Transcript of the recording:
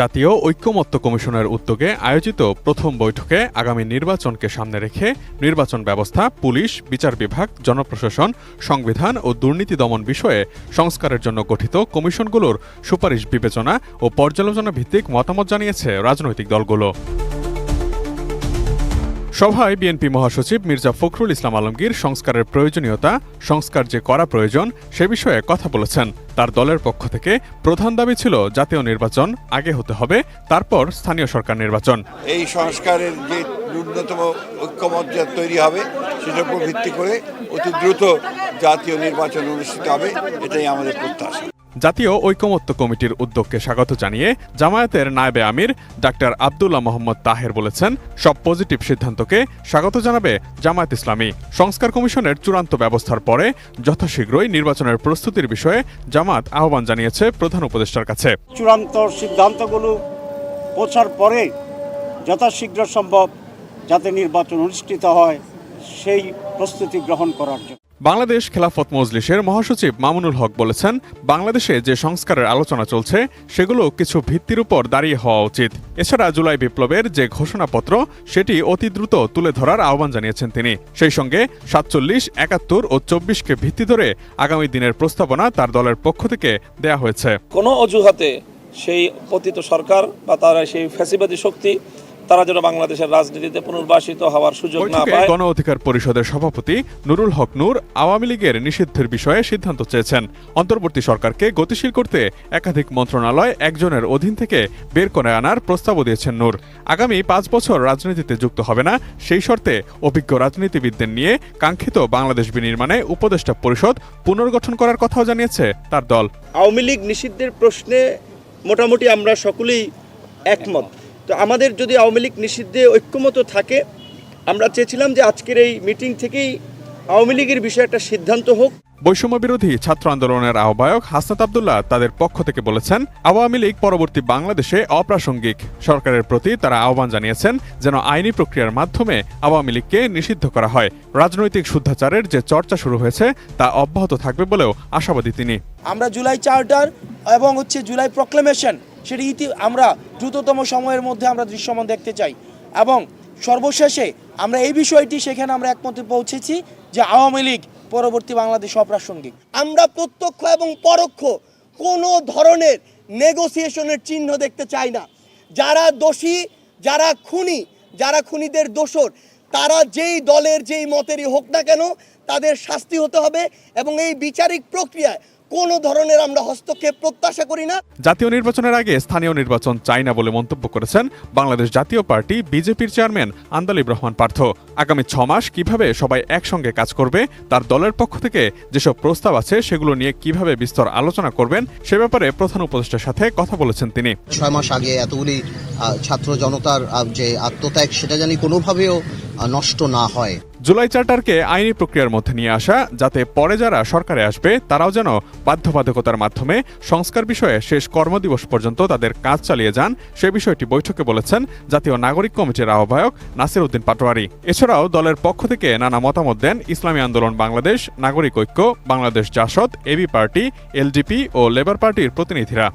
জাতীয় ঐক্যমত্য কমিশনের উদ্যোগে আয়োজিত প্রথম বৈঠকে আগামী নির্বাচনকে সামনে রেখে নির্বাচন ব্যবস্থা, পুলিশ, বিচার বিভাগ, জনপ্রশাসন, সংবিধান ও দুর্নীতি দমন বিষয়ে সংস্কারের জন্য গঠিত কমিশনগুলোর সুপারিশ বিবেচনা ও পর্যালোচনা ভিত্তিক মতামত জানিয়েছে রাজনৈতিক দলগুলো। সভায় বিএনপি মহাসচিব মির্জা ফখরুল ইসলাম আলমগীর সংস্কারের প্রয়োজনীয়তা, সংস্কার যে করা প্রয়োজন, সে বিষয়ে কথা বলেছেন। তার দলের পক্ষ থেকে প্রধান দাবি ছিল জাতীয় নির্বাচন আগে হতে হবে, তারপর স্থানীয় সরকার নির্বাচন। এই সংস্কারের যে ন্যূনতম ঐক্যমত তৈরি হবে, সেটার উপর ভিত্তি করে অতি দ্রুত জাতীয় নির্বাচন অনুষ্ঠিত হবে, এটাই আমাদের প্রত্যাশা। জাতীয় ঐকমত্য কমিটির উদ্যোগকে স্বাগত জানিয়ে জামায়াতের নায়েবে আমির ডাক্তার আবদুল্লাহ মোহাম্মদ তাহের বলেছেন, সব পজিটিভ সিদ্ধান্তকে স্বাগত জানাবে জামায়াত ইসলামী। সংস্কার কমিশনের চূড়ান্ত ব্যবস্থার পরে যথাশীঘ্রই নির্বাচনের প্রস্তুতির বিষয়ে জামাত আহ্বান জানিয়েছে প্রধান উপদেষ্টার কাছে। চূড়ান্ত সিদ্ধান্তগুলো পৌঁছার পরে যথাশীঘ্র সম্ভব যাতে নির্বাচন অনুষ্ঠিত হয়, সেই প্রস্তুতি গ্রহণ করার জন্য। বাংলাদেশ খেলাফত মজলিসের মহাসচিব মামুনুল হক বলেছেন, বাংলাদেশে যে সংস্কারের আলোচনা চলছে, সেগুলো কিছু ভিত্তির উপর দাঁড়িয়ে হওয়া উচিত। এছাড়া জুলাই বিপ্লবের যে ঘোষণাপত্র, সেটি অতি দ্রুত তুলে ধরার আহ্বান জানিয়েছেন তিনি। সেই সঙ্গে সাতচল্লিশ, একাত্তর ও চব্বিশকে ভিত্তি ধরে আগামী দিনের প্রস্তাবনা তার দলের পক্ষ থেকে দেয়া হয়েছে। কোনো অজুহাতে সেই পতিত সরকার বা তারা সেই ফ্যাসিবাদী শক্তি তারা যেন বাংলাদেশের রাজনীতিতে পুনর্বাসিত হওয়ার সুযোগ না পায়। গণ অধিকার পরিষদের সভাপতি নুরুল হক নূর আওয়ামী লীগের নিষিদ্ধের বিষয়ে সিদ্ধান্ত চেয়েছেন। অন্তর্বর্তী সরকারকে গতিশীল করতে একাধিক মন্ত্রণালয় একজনের অধীন থেকে বের করে আনার প্রস্তাবও দিয়েছেন নূর। আগামী পাঁচ বছর রাজনীতিতে যুক্ত হবে না সেই শর্তে অভিজ্ঞ রাজনীতিবিদদের নিয়ে কাঙ্ক্ষিত বাংলাদেশ বিনির্মাণে উপদেষ্টা পরিষদ পুনর্গঠন করার কথাও জানিয়েছে তার দল। আওয়ামী লীগ নিষিদ্ধের প্রশ্নে মোটামুটি আমরা সকলেই একমত। তো আমাদের যদি আওয়ামী লীগ নিষিদ্ধে ঐক্যমত থাকে আমরা চেয়েছিলাম যে আজকের এই মিটিং থেকেই আওয়ামী লীগের বিষয়ে একটা সিদ্ধান্ত হোক। বৈষম্য বিরোধী ছাত্র আন্দোলনের আহ্বায়ক হাসনাত আবদুল্লাহ তাদের পক্ষ থেকে বলেছেন আওয়ামী লীগ পরবর্তী বাংলাদেশে অপ্রাসঙ্গিক সরকারের প্রতি তারা আহ্বান জানিয়েছেন যেন আইনি প্রক্রিয়ার মাধ্যমে আওয়ামী লীগকে নিষিদ্ধ করা হয়। রাজনৈতিক শুদ্ধাচারের যে চর্চা শুরু হয়েছে তা অব্যাহত থাকবে বলেও আশাবাদী তিনি। আমরা জুলাই চার্টার এবং হচ্ছে জুলাই প্রক্লেমেশন সেটি ইতি আমরা দ্রুততম সময়ের মধ্যে আমরা দৃশ্যমান দেখতে চাই। এবং সর্বশেষে আমরা এই বিষয়টি সেখানে আমরা একমতে পৌঁছেছি যে আওয়ামী লীগ পরবর্তী বাংলাদেশ অপ্রাসঙ্গিক। আমরা প্রত্যক্ষ এবং পরোক্ষ কোনো ধরনের নেগোসিয়েশনের চিহ্ন দেখতে চাই না। যারা দোষী, যারা খুনি, যারা খুনিদের দোষর, তারা যেই দলের যেই মতেরই হোক না কেন তাদের শাস্তি হতে হবে এবং এই বিচারিক প্রক্রিয়ায় কোনো ধরনের আমরা হস্তক্ষেপ প্রত্যাশা করি না। জাতীয় নির্বাচনের আগে স্থানীয় নির্বাচন চাই না বলে মন্তব্য করেছেন বাংলাদেশ জাতীয় পার্টি বিজেপির চেয়ারম্যান আন্দালিব রহমান পার্থ। আগামী ছ মাস কীভাবে সবাই একসঙ্গে কাজ করবে তার দলের পক্ষ থেকে যেসব প্রস্তাব আছে সেগুলো নিয়ে কীভাবে বিস্তর আলোচনা করবেন সে ব্যাপারে প্রধান উপদেষ্টার সাথে কথা বলেছেন তিনি। ছয় মাস আগে এতগুলি ছাত্র জনতার যে আত্মত্যাগ সেটা জানি কোনোভাবেও নষ্ট না হয়। জুলাই চার্টারকে আইনি প্রক্রিয়ার মধ্যে নিয়ে আসা, যাতে পরে যারা সরকারে আসবে, তারাও যেন বাধ্যবাধকতার মাধ্যমে সংস্কার বিষয়ে শেষ কর্মদিবস পর্যন্ত তাদের কাজ চালিয়ে যান, সে বিষয়টি বৈঠকে বলেছেন জাতীয় নাগরিক কমিটির আহ্বায়ক নাসির উদ্দিন পাটোয়ারি। এছাড়াও দলের পক্ষ থেকে নানা মতামত দেন ইসলামী আন্দোলন Bangladesh, Nagorik Oikya, Bangladesh JASAD, A B party, LDP O labour পার্টির প্রতিনিধিরা।